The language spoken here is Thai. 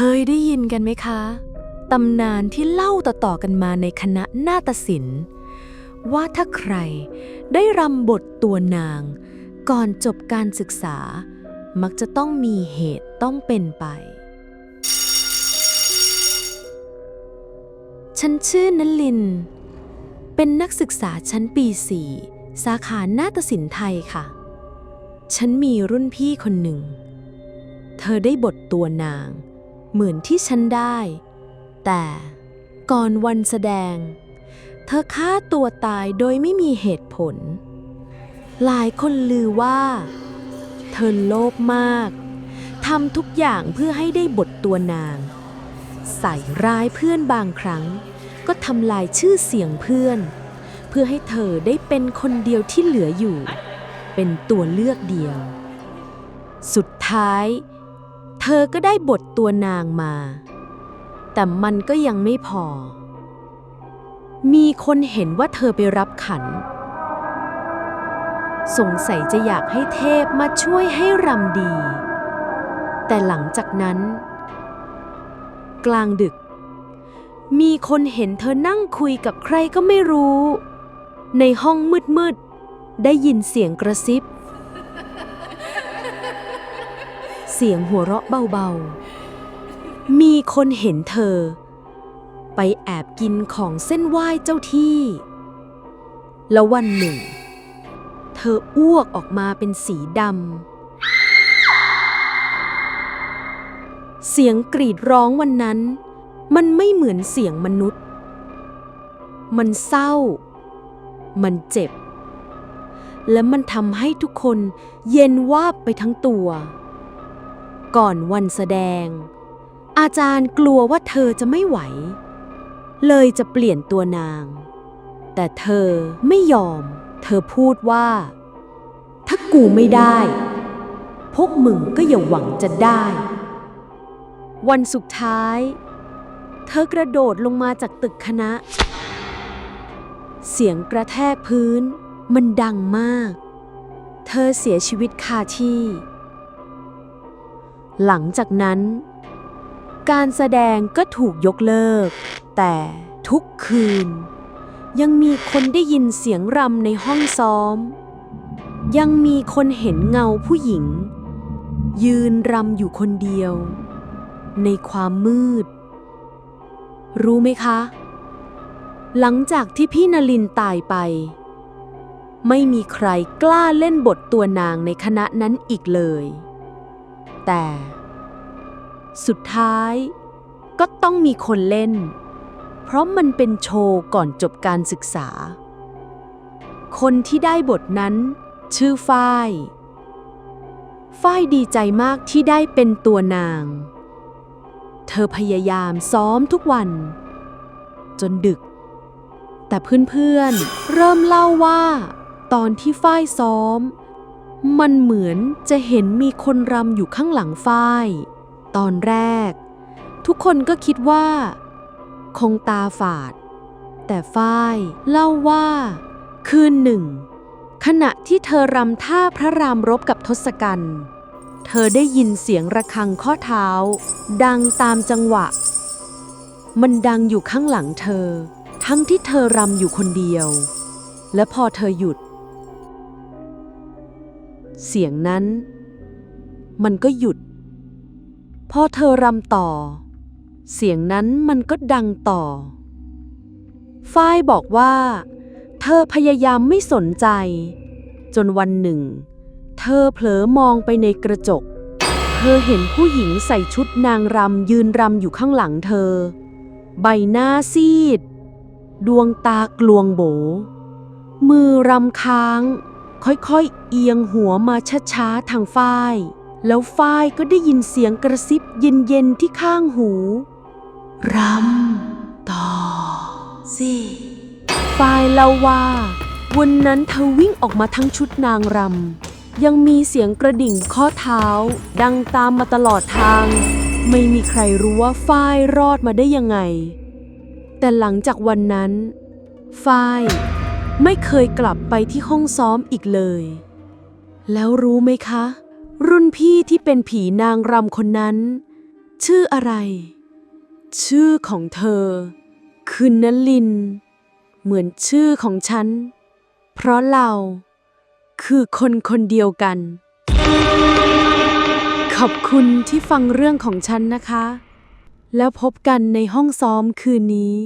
เคยได้ยินกันไหมคะ ตำนานที่เล่าต่อๆกันมาในคณะนาฏศิลป์ ว่าถ้าใครได้รำบทตัวนาง ก่อนจบการศึกษา มักจะต้องมีเหตุต้องเป็นไป ฉันชื่อนลิน เป็นนักศึกษาชั้นปี4สาขานาฏศิลป์ไทยค่ะ ฉันมีรุ่นพี่คนหนึ่ง เธอได้บทตัวนาง เหมือนที่ฉันได้ แต่ก่อนวันแสดง เธอฆ่าตัวตายโดยไม่มีเหตุผล หลายคนลือว่า เธอโลภมากทำทุกอย่างเพื่อให้ได้บทตัวนาง ใส่ร้ายเพื่อนบางครั้ง ก็ทำลายชื่อเสียงเพื่อน เพื่อให้เธอได้เป็นคนเดียวที่เหลืออยู่ เป็นตัวเลือกเดียว สุดท้าย ธอก็ได้บทตัวนางมา แต่มันก็ยังไม่พอ มีคนเห็นว่าเธอไปรับขัน สงสัยจะอยากให้เทพมาช่วยให้รำดี แต่หลังจากนั้น กลางดึก มีคนเห็นเธอนั่งคุยกับใครก็ไม่รู้ ในห้องมืดๆ ได้ยินเสียงกระซิบ เสียงหัวเราะเบาๆ มีคนเห็นเธอ ไปแอบกินของเส้นไหว้เจ้าที่ แล้ววันหนึ่ง เธออ้วกออกมาเป็นสีดำ เสียงกรีดร้องวันนั้น มันไม่เหมือนเสียงมนุษย์ มันเศร้า มันเจ็บและมันทำให้ทุกคนเย็นวาบไปทั้งตัว ก่อนวันแสดง อาจารย์กลัวว่าเธอจะไม่ไหว เลยจะเปลี่ยนตัวนาง แต่เธอไม่ยอม เธอพูดว่า ถ้ากูไม่ได้ พวกมึงก็อย่าหวังจะได้ วันสุดท้าย เธอกระโดดลงมาจากตึกคณะ เสียงกระแทกพื้นมันดังมาก เธอเสียชีวิตคาที่ หลังจากนั้น การแสดงก็ถูกยกเลิก แต่ทุกคืน ยังมีคนได้ยินเสียงรำในห้องซ้อม ยังมีคนเห็นเงาผู้หญิง ยืนรำอยู่คนเดียว ในความมืด รู้ไหมคะ หลังจากที่พี่นลินตายไป ไม่มีใครกล้าเล่นบทตัวนางในคณะนั้นอีกเลย แต่ สุดท้ายก็ต้องมีคนเล่น เพราะมันเป็นโชว์ก่อนจบการศึกษา คนที่ได้บทนั้น ชื่อฝ้าย ฝ้ายดีใจมากที่ได้เป็นตัวนาง เธอพยายามซ้อมทุกวัน จนดึก แต่เพื่อนๆเริ่มเล่าว่า ตอนที่ฝ้ายซ้อม มันเหมือนจะเห็นมีคนรำอยู่ข้างหลังฝ้าย ตอนแรก ทุกคนก็คิดว่า คงตาฝาด แต่ฝ้ายเล่าว่า คืนหนึ่ง ขณะที่เธอรำท่าพระรามรบกับทศกัณฐ์เธอได้ยินเสียงระฆังข้อเท้า ดังตามจังหวะ มันดังอยู่ข้างหลังเธอ ทั้งที่เธอรำอยู่คนเดียว และพอเธอหยุด เสียงนั้น มันก็หยุด พอเธอรำต่อ เสียงนั้นมันก็ดังต่อ ฝ้ายบอกว่า เธอพยายามไม่สนใจ จนวันหนึ่ง เธอเผลอมองไปในกระจก เธอเห็นผู้หญิงใส่ชุดนางรำยืนรำอยู่ข้างหลังเธอ ใบหน้าซีด ดวงตากลวงโบ มือรำค้าง ค่อยๆ เอียงหัวมาช้าๆ ทางฝ้าย แล้วฝ้ายก็ได้ยินเสียงกระซิบเย็นๆ ที่ข้างหูรำต่อสิฝ้ายเล่าว่า วันนั้นเธอวิ่งออกมาทั้งชุดนางรำ ยังมีเสียงกระดิ่งข้อเท้า ดังตามมาตลอดทาง ไม่มีใครรู้ว่าฝ้ายรอดมาได้ยังไง แต่หลังจากวันนั้นฝ้าย ไม่เคยกลับไปที่ห้องซ้อมอีกเลย แล้วรู้ไหมคะ รุ่นพี่ที่เป็นผีนางรำคนนั้น ชื่ออะไร ชื่อของเธอ คือนลิน เหมือนชื่อของฉัน เพราะเราคือคนคนเดียวกัน ขอบคุณที่ฟังเรื่องของฉันนะคะ แล้วพบกันในห้องซ้อมคืนนี้